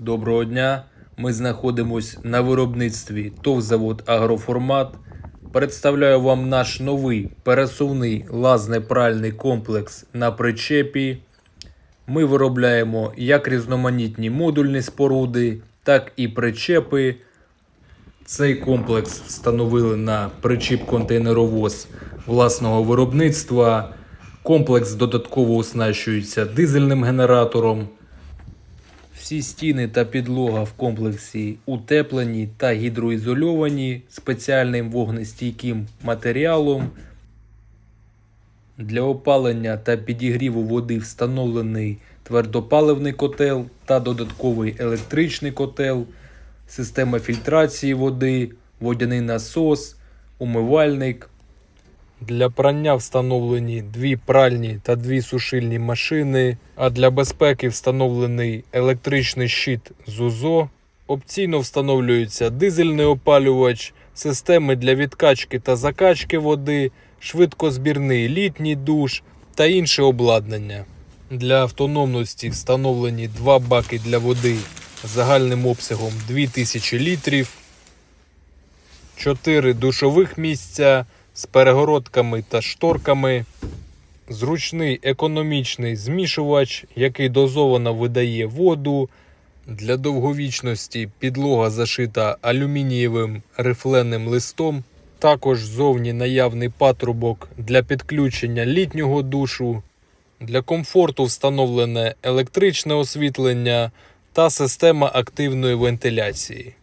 Доброго дня. Ми знаходимось на виробництві ТОВ завод Агроформат. Представляю вам наш новий пересувний лазне-пральний комплекс на причепі. Ми виробляємо як різноманітні модульні споруди, так і причепи. Цей комплекс встановили на причіп контейнеровоз власного виробництва. Комплекс додатково оснащується дизельним генератором. Всі стіни та підлога в комплексі утеплені та гідроізольовані спеціальним вогнестійким матеріалом. Для опалення та підігріву води встановлений твердопаливний котел та додатковий електричний котел, система фільтрації води, водяний насос, умивальник. Для прання встановлені дві пральні та дві сушильні машини, а для безпеки встановлений електричний щит з УЗО. Опційно встановлюється дизельний опалювач, системи для відкачки та закачки води, швидкозбірний літній душ та інше обладнання. Для автономності встановлені два баки для води загальним обсягом 2000 літрів, 4 душових місця з перегородками та шторками, зручний економічний змішувач, який дозовано видає воду. Для довговічності підлога зашита алюмінієвим рифленим листом. Також зовні наявний патрубок для підключення літнього душу. Для комфорту встановлене електричне освітлення та система активної вентиляції.